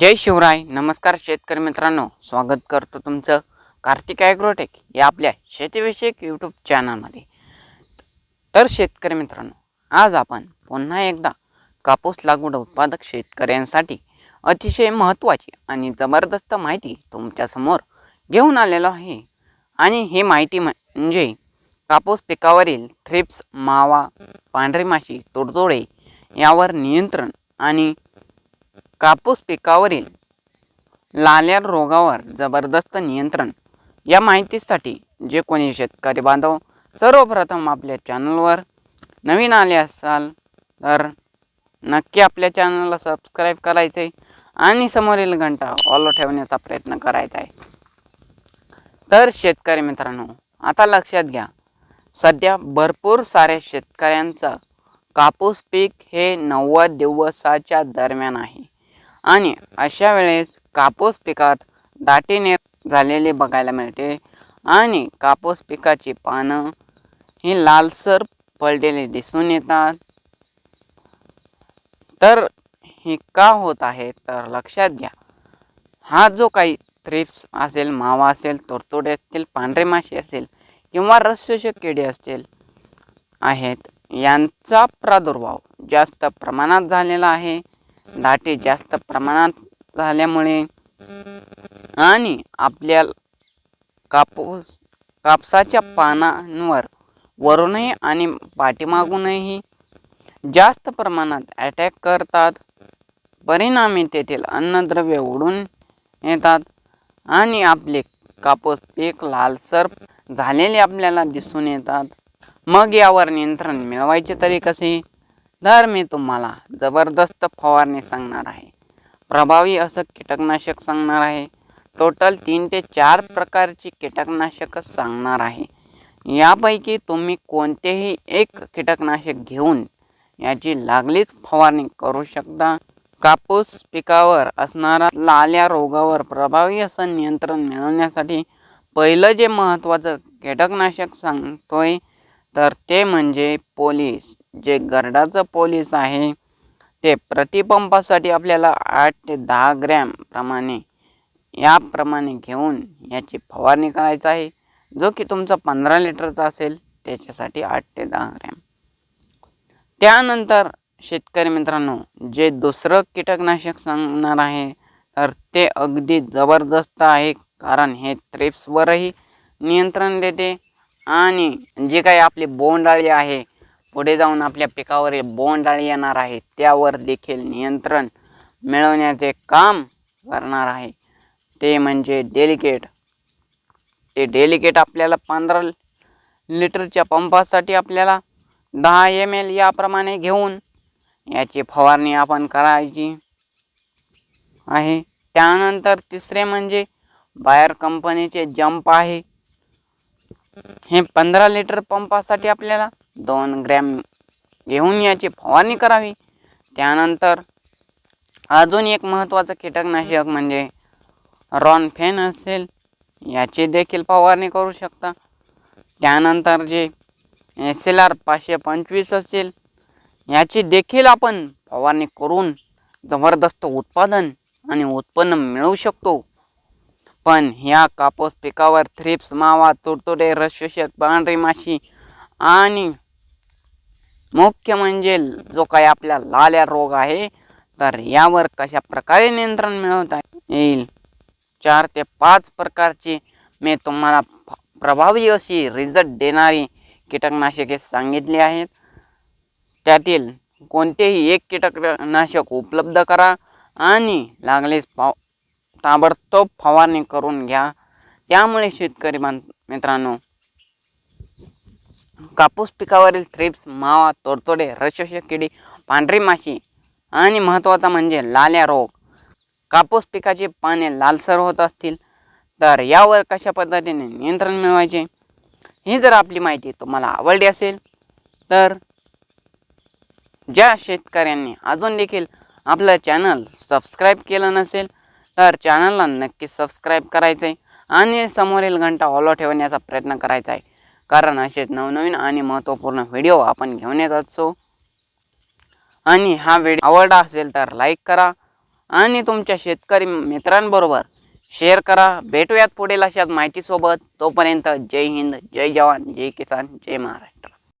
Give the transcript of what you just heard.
जय शिवराय. नमस्कार शेतकरी मित्रांनो. स्वागत करतो तुमचं कार्तिक ॲग्रोटेक या आपल्या शेतीविषयक यूट्यूब चॅनलमध्ये तर शेतकरी मित्रांनो आज आपण पुन्हा एकदा कापूस लागवड उत्पादक शेतकऱ्यांसाठी अतिशय महत्त्वाची आणि जबरदस्त माहिती तुमच्यासमोर घेऊन आलेलो आहे. आणि ही माहिती म्हणजे कापूस पिकावरील थ्रिप्स मावा पांढरी माशी तुडतुडे यावर नियंत्रण आणि कापूस पिकावरील लाल्या रोगावर जबरदस्त नियंत्रण. या माहितीसाठी जे कोणी शेतकरी बांधव सर्वप्रथम आपल्या चॅनलवर नवीन आले असाल तर नक्की आपल्या चॅनलला सबस्क्राईब करायचे आहे आणि समोरील घंटा ऑलो ठेवण्याचा प्रयत्न करायचा आहे. तर शेतकरी मित्रांनो आता लक्षात घ्या सध्या भरपूर साऱ्या शेतकऱ्यांचं कापूस पीक हे नव्वद दिवसाच्या दरम्यान आहे. आणि अशा वेळेस कापूस पिकात दाटीने झालेले बघायला मिळते. आणि कापूस पिकाची पानं ही लालसर पडलेली दिसून येतात. तर हे का होत आहे तर लक्षात घ्या. हा जो काही थ्रिप्स असेल मावा असेल तुरतुडे असतील पांढरे माशी असेल किंवा रसशोषक किडे असतील आहेत यांचा प्रादुर्भाव जास्त प्रमाणात झालेला आहे. दाटे जास्त प्रमाणात झाल्यामुळे आणि आपल्या कापूस कापसाच्या पानांवर वरूनही आणि पाठीमागूनही जास्त प्रमाणात अटॅक करतात. परिणामी तेथील अन्नद्रव्य उडून येतात आणि आपले कापूस पीक लालसर झालेले आपल्याला दिसून येतात. मग यावर नियंत्रण मिळवायचे तरी कसे? तर मी तुम्हाला. जबरदस्त फवारणी सांगणार आहे. प्रभावी असं कीटकनाशक सांगणार आहे. टोटल तीन ते चार प्रकारची कीटकनाशकं सांगणार आहे. यापैकी तुम्ही कोणतेही एक कीटकनाशक घेऊन याची लागलीच फवारणी करू शकता. कापूस पिकावर असणारा लाल्या रोगावर प्रभावी असं नियंत्रण मिळवण्यासाठी पहिलं जे महत्त्वाचं कीटकनाशक सांगतोय तर ते म्हणजे पोलीस. जे गरडाचं पोलीस आहे ते प्रतिपंपासाठी आपल्याला आठ ते दहा ग्रॅम प्रमाणे याप्रमाणे घेऊन याची फवारणी करायचं आहे. जो की तुमचा पंधरा लिटरचा असेल त्याच्यासाठी आठ ते दहा ग्रॅम. त्यानंतर शेतकरी मित्रांनो जे दुसरं कीटकनाशक सांगणार आहे तर ते अगदी जबरदस्त आहे कारण हे थ्रिप्सवरही नियंत्रण देते. आणि जे काही आपली बोंडाळी आहे पुढे जाऊन आपल्या पिकावर बोंडाळी येणार आहे त्यावर देखील नियंत्रण मिळवण्याचे काम करणार आहे. ते म्हणजे डेलिकेट ते डेलिकेट आपल्याला पंधरा लिटरच्या पंपासाठी आपल्याला दहा एम एल याप्रमाणे घेऊन याची फवारणी आपण करायची आहे. त्यानंतर तिसरे म्हणजे बायर कंपनीचे जंप आहे. हे पंधरा लिटर पंपासाठी आपल्याला दोन ग्रॅम घेऊन याची फवारणी करावी. त्यानंतर अजून एक महत्त्वाचं कीटकनाशक म्हणजे रॉन फेन असेल याची देखील फवारणी करू शकता. त्यानंतर जे एस एल आर पाचशे पंचवीस असेल याची देखील आपण फवारणी करून जबरदस्त उत्पादन आणि उत्पन्न मिळवू शकतो. पण ह्या कापूस पिकावर थ्रिप्स मावा तुडतुडे रसशोषक पांढरी माशी आणि मुख्य म्हणजे जो काही आपल्या लाल्या रोग आहे तर यावर कशा प्रकारे नियंत्रण मिळवता येईल? चार ते पाच प्रकारची मी तुम्हाला प्रभावी अशी रिझल्ट देणारी कीटकनाशके सांगितली आहेत. त्यातील कोणतेही एक कीटकनाशक उपलब्ध करा आणि लागलेच पाव ताबडतोब फवारणी करून घ्या. त्यामुळे शेतकरी मित्रांनो कापूस पिकावरील थ्रिप्स मावा तोडतोडे रसशोषक किडी पांढरी माशी आणि महत्त्वाचा म्हणजे लाल्या रोग. कापूस पिकाची पाने लालसर होत असतील तर यावर कशा पद्धतीने नियंत्रण मिळवायचे ही जर आपली माहिती तुम्हाला आवडली असेल तर ज्या शेतकऱ्यांनी अजून देखील आपलं चॅनल सबस्क्राईब केलं नसेल तर चॅनलला नक्की सबस्क्राईब करायचं आहे आणि समोरील घंटा ऑलो ठेवण्याचा प्रयत्न करायचा आहे कारण असेच नवनवीन आणि महत्त्वपूर्ण व्हिडिओ आपण घेऊन येत असतो आणि हा व्हिडिओ आवडला असेल तर लाईक करा आणि तुमच्या शेतकरी मित्रांबरोबर शेअर करा. भेटूयात पुढील अशाच माहितीसोबत. तोपर्यंत जय हिंद जय जवान जय किसान जय महाराष्ट्र.